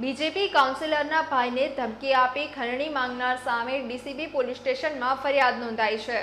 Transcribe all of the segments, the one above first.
BJP કાઉન્સિલરના ભાઈને ધમકી આપી ખંડણી માંગનાર સામે ડીસીબી પોલીસ સ્ટેશનમાં ફરિયાદ નોંધાઈ છે.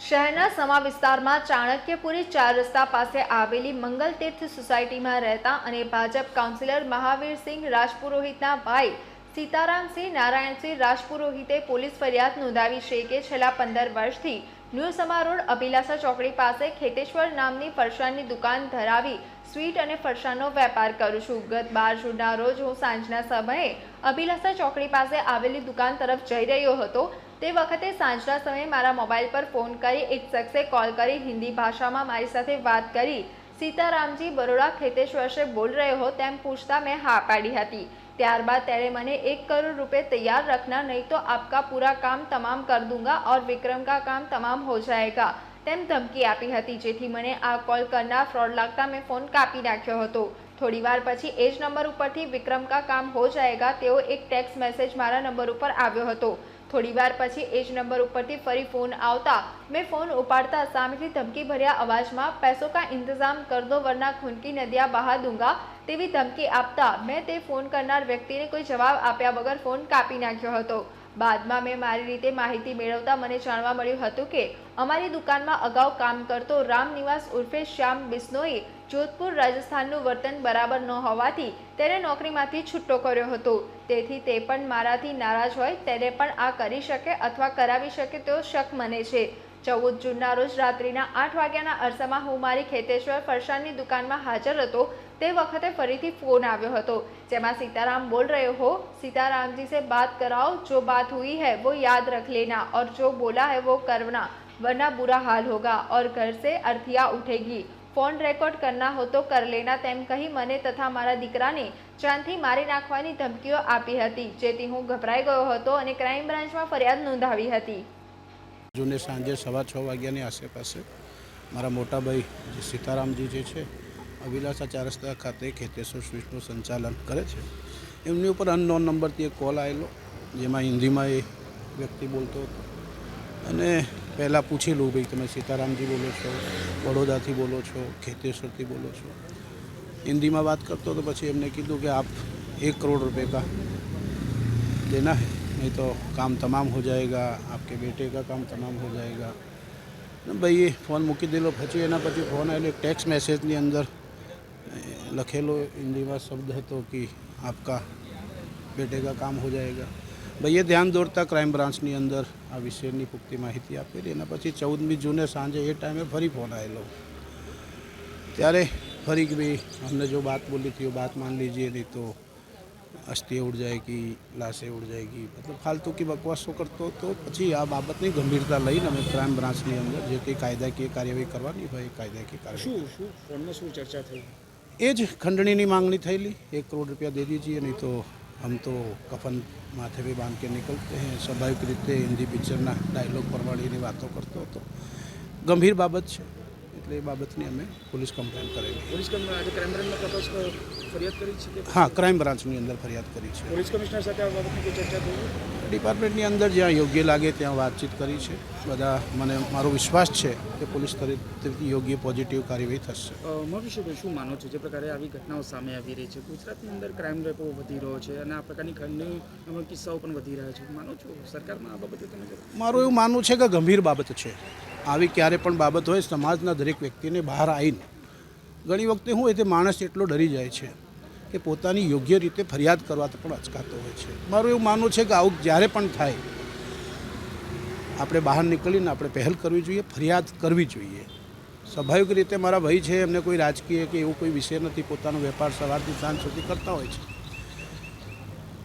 શહેરના સમા વિસ્તારમાં ચાણક્યપુરી ચાર રસ્તા પાસે આવેલી મંગલ તીર્થ સોસાયટીમાં રહેતા અને ભાજપ કાઉન્સિલર મહાવીરસિંહ રાજપુરોહિતના ભાઈ સીતારામસિંહ નારાયણસિંહ રાજપુરોહિતે પોલીસ ફરિયાદ નોંધાવી છે કે છેલ્લા પંદર વર્ષથી ન્યૂ સમા રોડ અભિલાષા ચોકડી પાસે ખેતેશ્વર નામની ફરસાણની દુકાન ધરાવી સ્વીટ અને ફરસાણનો વેપાર કરું છું. ગત બાર જૂનના રોજ હું સાંજના સમયે અભિલાષા ચોકડી પાસે આવેલી દુકાન તરફ જઈ રહ્યો હતો. તે વખતે સાંજના સમયે મારા મોબાઈલ પર ફોન કરી એક શખ્સે કોલ કરી હિન્દી ભાષામાં મારી સાથે વાત કરી. સીતારામજી બરોડા ખેતેશ વર્ષે બોલ રહ્યો હો તેમ પૂછતા મેં હા પાડી હતી. ત્યારબાદ તેણે મને એક કરોડ રૂપये તૈયાર રખના, નહીં તો આપકા પૂરા કામ તમામ કર દૂંગા ઓર વિક્રમ કા કામ તમામ હો જાયગા, તેમ ધમકી આપી હતી, જેથી મને આ કોલ કરનાર ફ્રોડ લાગતા મેં ફોન કાપી નાખ્યો હતો. થોડી વાર પછી એ જ નંબર ઉપરથી વિક્રમ કા કામ હો જાયગા તેવો એક ટેક્સ મેસેજ મારા નંબર ઉપર આવ્યો હતો. થોડીવાર પછી એ જ નંબર ઉપરથી ફરી ફોન આવતા મેં ફોન ઉપાડતા સામેથી ધમકી ભર્યા અવાજમાં, પૈસો કા ઇંતજામ કર દો વરના ખૂનકી નદિયા બહા દૂંગા તેવી ધમકી આપતા મેં તે ફોન કરનાર વ્યક્તિને કોઈ જવાબ આપ્યા વગર ફોન કાપી નાખ્યો હતો. બાદમાં મેં મારી રીતે માહિતી મેળવતા મને જાણવા મળ્યું હતું કે અમારી દુકાનમાં અગાઉ કામ કરતો રામ નિવાસ ઉર્ફે શ્યામ બિસ્નોઈએ જોધપુર રાજસ્થાનનું વર્તન બરાબર ન હોવાથી તેને નોકરીમાંથી છૂટો કર્યો હતો. તેથી તે પણ મારાથી નારાજ હોય તેને પણ આ કરી શકે અથવા કરાવી શકે તેવો શક મને છે. ચૌદ જૂનના રોજ રાત્રિના આઠ વાગ્યાના અરસામાં હું મારી ખેતેશ્વર ફરસાણની દુકાનમાં હાજર હતો. તે વખતે ફરીથી ફોન આવ્યો હતો. જેમાં સીતારામ બોલ રહ્યો હો. સીતારામજી સે બાત કરાઓ જો બાત હુઈ હૈ વો યાદ રખ લેના. ઓર જો બોલા હૈ વો કરવના. વરના બુરા હાલ હોગા. ઓર ઘર સે અર્થિયા ઉઠેગી. ફોન રેકોર્ડ કરના હો તો કર લેના તેમ કહી મને તથા મારા દીકરાને જાનથી મારી નાખવાની ધમકીઓ આપી હતી, જેથી હું ગભરાઈ ગયો હતો અને ક્રાઇમ બ્રાન્ચમાં ફરિયાદ નોંધાવી હતી. જૂને સાંજે સવા છ વાગ્યાની આસેપાસે મારા મોટા ભાઈ જે સીતારામજી જે છે, અભિલાષા ચાર રસ્તા ખાતે ખેતેશ્વર સ્વીટનું સંચાલન કરે છે, એમની ઉપર અનનોન નંબરથી એક કોલ આવેલો, જેમાં હિન્દીમાં એ વ્યક્તિ બોલતો હતો. અને પહેલાં પૂછી લઉં ભાઈ તમે સીતારામજી બોલો છો વડોદરાથી બોલો છો ખેતેશ્વરથી બોલો છો હિન્દીમાં વાત કરતો તો પછી એમને કીધું કે આપ એક કરોડ रुपए का देना है नहीं तो काम तमाम हो जाएगा आपके बेटे का काम तमाम हो जाएगा ભાઈ ફોન મૂકી દેલો પછી એના પછી ફોન આવેલો ટેક્સ મેસેજની અંદર લખેલો હિન્દીમાં શબ્દ હતો કે આપકા બેટે કા કામ હો જાએગા ભાઈએ ધ્યાન દોરતા ક્રાઇમ બ્રાન્ચની અંદર આ વિષયની પુખ્તી માહિતી આપેલી. એના પછી ચૌદમી જૂને સાંજે એ ટાઈમે ફરી ફોન આવેલો ત્યારે ફરી કે ભાઈ અમને જો બાત બોલી હતી વાત માન લીજીએ નહીં તો અસ્થિ ઉડ જાયગી લાશે ઉડ જાયગી. મતલબ ફાલતુ કે બકવાસો કરતો તો પછી આ બાબતની ગંભીરતા લઈને અમે ક્રાઇમ બ્રાન્ચની અંદર જે કંઈ કાયદાકીય કાર્યવાહી કરવાની હોય કાયદાકીય કાર્યવાહી શું શું ફોનમાં શું ચર્ચા થઈ? એ જ ખંડણીની માંગણી થયેલી. એક કરોડ રૂપિયા દે દીજીએ નહીં તો આમ તો કફન माथे पे बांध के निकलते हैं સ્વાભાવિક રીતે હિન્દી પિક્ચરના ડાયલોગ પરવાડીની વાતો કરતો હતો ગંભીર બાબત છે એટલે એ બાબતની અમે પોલીસ કમ્પ્લેન કરેલી પોલીસ કમિ- આજે ક્રાઇમ બ્રાન્ચમાં તપાસ ક- ફરિયાદ કરી છે હા ક્રાઇમ બ્રાન્ચની અંદર ફરિયાદ કરી છે. પોલીસ કમિશનર સાથે આ બાબતની ચર્ચા થઈ ડિપાર્ટમેન્ટની અંદર જ્યાં યોગ્ય લાગે ત્યાં વાતચીત કરી છે. બધા મને મારો વિશ્વાસ છે કે પોલીસ તરફથી યોગ્ય પોઝિટિવ કાર્યવાહી થશે. મહાવિશ્વભાઈ શું માનો છો? જે પ્રકારે આવી ઘટનાઓ સામે આવી રહી છે ગુજરાતની અંદર ક્રાઇમ રેપો વધી રહ્યો છે અને આ પ્રકારની ખંડની કિસ્સાઓ પણ વધી રહ્યા છે. માનો છો સરકારમાં આ બાબતે તમે મારું એવું માનવું છે કે ગંભીર બાબત છે. આવી ક્યારે પણ બાબત હોય સમાજના દરેક વ્યક્તિને બહાર આવીને ઘણી વખતે હું એ માણસ એટલો ડરી જાય છે કે પોતાની યોગ્ય રીતે ફરિયાદ કરવા પણ અચકાતો હોય છે. મારું એવું માનવું છે કે આવું જ્યારે પણ થાય, આપણે બહાર નીકળીને આપણે પહેલ કરવી જોઈએ, ફરિયાદ કરવી જોઈએ. સ્વાભાવિક રીતે મારા ભાઈ છે, એમને કોઈ રાજકીય કે એવું કોઈ વિષય નથી, પોતાનો વેપાર સવારથી સાંજ સુધી કરતા હોય છે.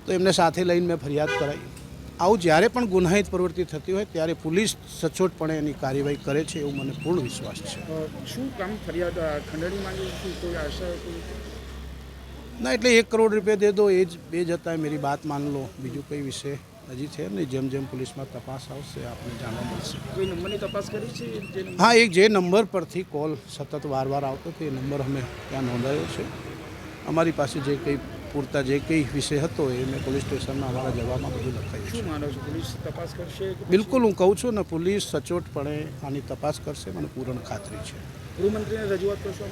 તો એમને સાથે લઈને મેં ફરિયાદ કરાવી. આવું જ્યારે પણ ગુનાહિત પ્રવૃત્તિ થતી હોય ત્યારે પોલીસ સચોટપણે એની કાર્યવાહી કરે છે એવું મને પૂર્ણ વિશ્વાસ છે. શું કામ ફરિયાદ ખંડણી માંગી શું કોઈ આશા ના એટલે એક કરોડ રૂપિયા દે દો એ જ બે જતા મેરી બાત માન લો. બીજું કઈ વિષય હજી છે નહીં જેમ જેમ પોલીસમાં તપાસ આવશે આપને જાણવા મળશે. કોઈ નંબરની તપાસ કરી છે? હા એક જે નંબર પરથી કોલ સતત વાર વાર આવતો હતો એ નંબર અમે ત્યાં નોંધાયો છે. અમારી પાસે જે કંઈ પૂરતા જે કંઈ વિષય હતો એ મેં પોલીસ સ્ટેશનમાં અમારા જવાબમાં બધું લખાયું શું માનો છો? પોલીસ તપાસ કરશે બિલકુલ હું કહું છું ને પોલીસ સચોટપણે આની તપાસ કરશે મને પૂર્ણ ખાતરી છે. ગૃહમંત્રીને રજૂઆત કરશો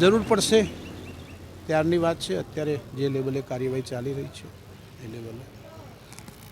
જરૂર પડશે. ત્યારની વાત છે અત્યારે જે લેવલે કાર્યવાહી ચાલી રહી છે એ લેવલે.